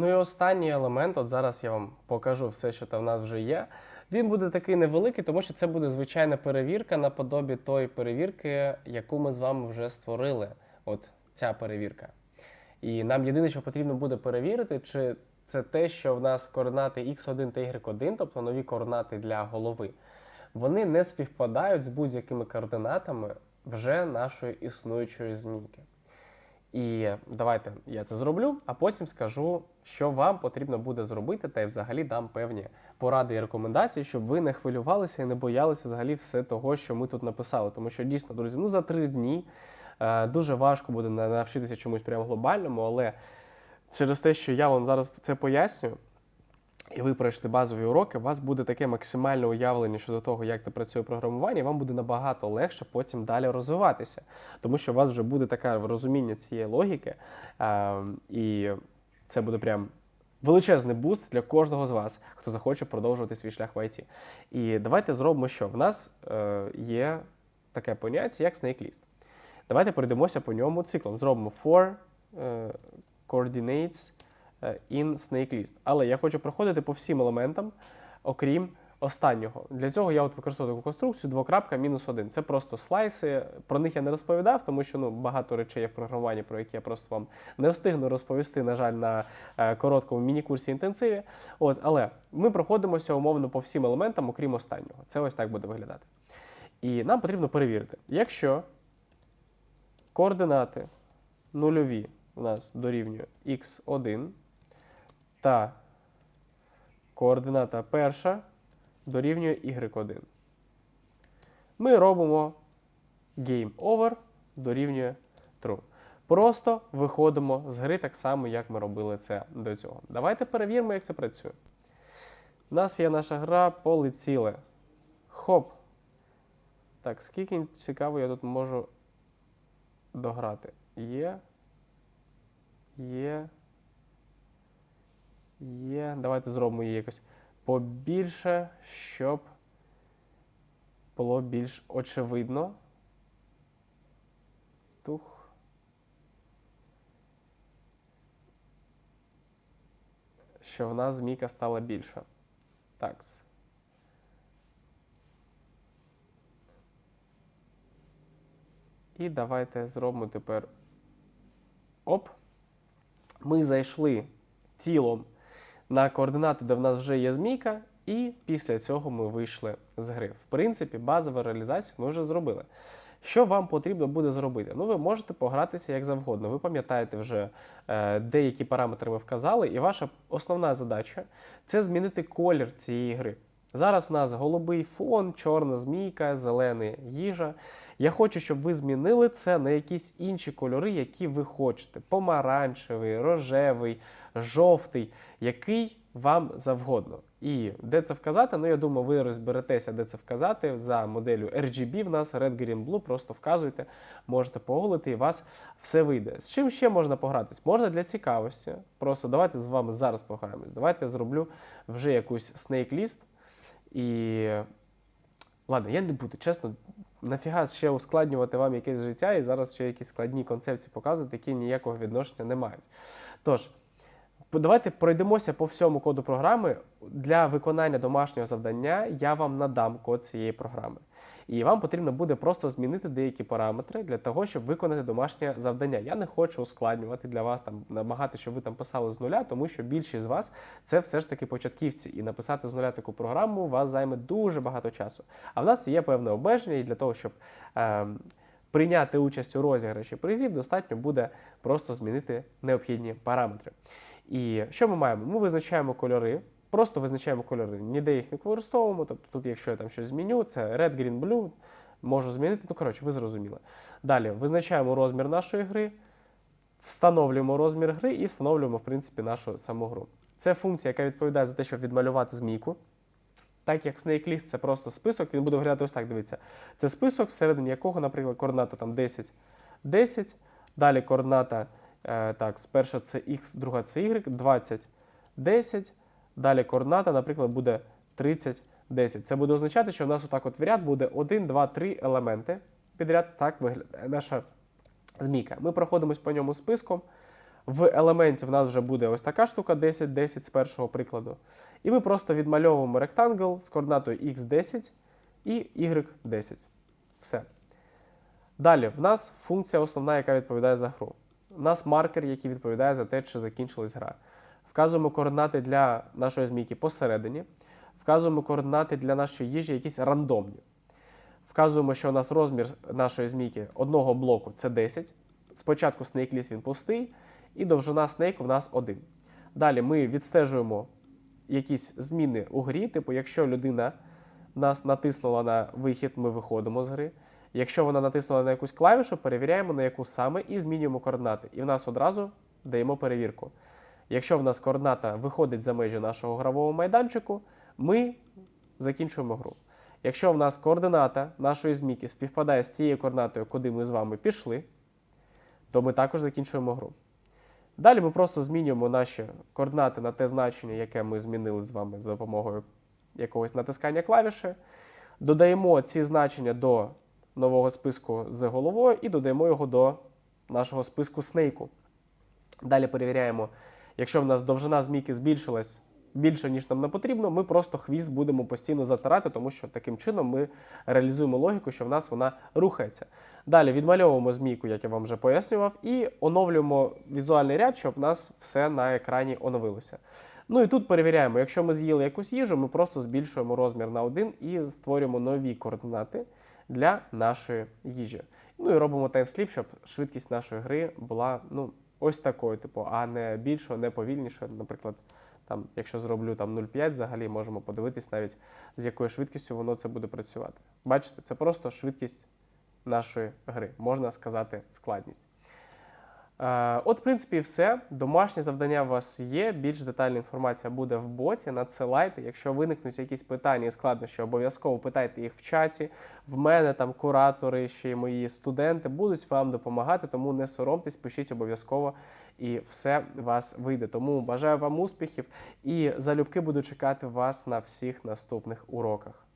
Ну і останній елемент, от зараз я вам покажу все, що там в нас вже є. Він буде такий невеликий, тому що це буде звичайна перевірка наподобі тої перевірки, яку ми з вами вже створили. От ця перевірка. І нам єдине, що потрібно буде перевірити, чи це те, що в нас координати x1 та y1, тобто нові координати для голови, вони не співпадають з будь-якими координатами вже нашої існуючої змійки. І давайте я це зроблю, а потім скажу, що вам потрібно буде зробити, та й взагалі дам певні поради і рекомендації, щоб ви не хвилювалися і не боялися взагалі все того, що ми тут написали. Тому що дійсно, друзі, ну за три дні е, дуже важко буде на- навчитися чомусь прямо глобальному, але через те, що я вам зараз це пояснюю, і ви пройшли базові уроки, у вас буде таке максимальне уявлення щодо того, як це працює програмування, і вам буде набагато легше потім далі розвиватися. Тому що у вас вже буде таке розуміння цієї логіки, е, і це буде прям величезний буст для кожного з вас, хто захоче продовжувати свій шлях в IT. І давайте зробимо що? В нас е, є таке поняття, як snake list. Давайте пройдемося по ньому циклом. Зробимо for е, coordinates in snake list. Але я хочу проходити по всім елементам, окрім останнього. Для цього я от використовую конструкцію двокрапка мінус один. Це просто слайси. Про них я не розповідав, тому що ну, багато речей є в програмуванні, про які я просто вам не встигну розповісти, на жаль, на е, короткому міні-курсі інтенсиві. От, але ми проходимося умовно по всім елементам, окрім останнього. Це ось так буде виглядати. І нам потрібно перевірити, якщо координати нульові у нас дорівнює x1 та координата перша дорівнює y1. Ми робимо game over дорівнює true. Просто виходимо з гри так само, як ми робили це до цього. Давайте перевіримо, як це працює. У нас є наша гра полетіли. Хоп. Так, скільки цікаво я тут можу дограти. Є. Є. Є. Давайте зробимо її якось побільше, щоб було більш очевидно. Тух. Що в нас змійка стала більша. Такс. І давайте зробимо тепер. Оп. Ми зайшли тілом на координати, де в нас вже є змійка, і після цього ми вийшли з гри. В принципі, базову реалізацію ми вже зробили. Що вам потрібно буде зробити? Ну, ви можете погратися як завгодно. Ви пам'ятаєте вже е, деякі параметри ми вказали, і ваша основна задача це змінити колір цієї гри. Зараз в нас голубий фон, чорна змійка, зелений їжа. Я хочу, щоб ви змінили це на якісь інші кольори, які ви хочете: помаранчевий, рожевий, жовтий, який вам завгодно. І де це вказати? Ну, я думаю, ви розберетеся, де це вказати. За моделлю RGB в нас Red Green Blue, просто вказуйте, можете погуглити, і вас все вийде. З чим ще можна погратись? Можна для цікавості. Просто давайте з вами зараз пограємось. Давайте я зроблю вже якусь list. І ладно, я не буду, чесно, нафіга ще ускладнювати вам якесь життя і зараз ще якісь складні концепції показувати, які ніякого відношення не мають. Тож, давайте пройдемося по всьому коду програми. Для виконання домашнього завдання я вам надам код цієї програми. І вам потрібно буде просто змінити деякі параметри для того, щоб виконати домашнє завдання. Я не хочу ускладнювати для вас там намагати, щоб ви там писали з нуля, тому що більшість з вас це все ж таки початківці, і написати з нуля таку програму вас займе дуже багато часу. А в нас є певне обмеження, і для того, щоб ем, прийняти участь у розіграші призів, достатньо буде просто змінити необхідні параметри. І що ми маємо? Ми визначаємо кольори. Просто визначаємо кольори, ніде їх не використовуємо. Тобто тут, якщо я там щось зміню, це red, green, blue, можу змінити. Ну, коротше, ви зрозуміли. Далі визначаємо розмір нашої гри, встановлюємо розмір гри і встановлюємо, в принципі, нашу саму гру. Це функція, яка відповідає за те, щоб відмалювати змійку. Так як Snake List це просто список, він буде виглядати ось так. Дивіться. Це список, всередині якого, наприклад, координата там 10, 10. Далі координата, е, так, перша це X, друга це Y, 20, 10. Далі координата, наприклад, буде 30, 10. Це буде означати, що в нас отак от в ряд буде 1, 2, 3 елементи підряд. Так виглядає наша змійка. Ми проходимось по ньому списком, В елементі в нас вже буде ось така штука 10, 10 з першого прикладу. І ми просто відмальовуємо ректангл з координатою x10 і y10. Все. Далі, в нас функція основна, яка відповідає за гру. У нас маркер, який відповідає за те, чи закінчилась гра. Вказуємо координати для нашої змійки посередині. Вказуємо координати для нашої їжі якісь рандомні. Вказуємо, що у нас розмір нашої змійки одного блоку це 10. Спочатку list він пустий, і довжина snake у нас 1. Далі ми відстежуємо якісь зміни у грі, типу, якщо людина нас натиснула на вихід, ми виходимо з гри. Якщо вона натиснула на якусь клавішу, перевіряємо на яку саме і змінюємо координати. І в нас одразу даємо перевірку. Якщо в нас координата виходить за межі нашого гравого майданчику, ми закінчуємо гру. Якщо в нас координата нашої змійки співпадає з цією координатою, куди ми з вами пішли, то ми також закінчуємо гру. Далі ми просто змінюємо наші координати на те значення, яке ми змінили з вами за допомогою якогось натискання клавіші. Додаємо ці значення до нового списку з головою і додаємо його до нашого списку снейку. Далі перевіряємо, якщо в нас довжина змійки збільшилась більше, ніж нам не потрібно, ми просто хвіст будемо постійно затирати, тому що таким чином ми реалізуємо логіку, що в нас вона рухається. Далі відмальовуємо змійку, як я вам вже пояснював, і оновлюємо візуальний ряд, щоб в нас все на екрані оновилося. Ну і тут перевіряємо, якщо ми з'їли якусь їжу, ми просто збільшуємо розмір на 1 і створюємо нові координати для нашої їжі. Ну і робимо таймсліп, щоб швидкість нашої гри була ну, ось такою, типу, а не більшою, не повільнішою. Наприклад, там, якщо зроблю там 0,5, взагалі можемо подивитись навіть з якою швидкістю воно це буде працювати. Бачите, це просто швидкість нашої гри, можна сказати, складність. Е, От, в принципі, все. Домашнє завдання у вас є. Більш детальна інформація буде в боті. Надсилайте. Якщо виникнуть якісь питання і складнощі, обов'язково питайте їх в чаті. В мене там куратори, ще й мої студенти будуть вам допомагати, тому не соромтесь, пишіть обов'язково і все вас вийде. Тому бажаю вам успіхів і залюбки буду чекати вас на всіх наступних уроках.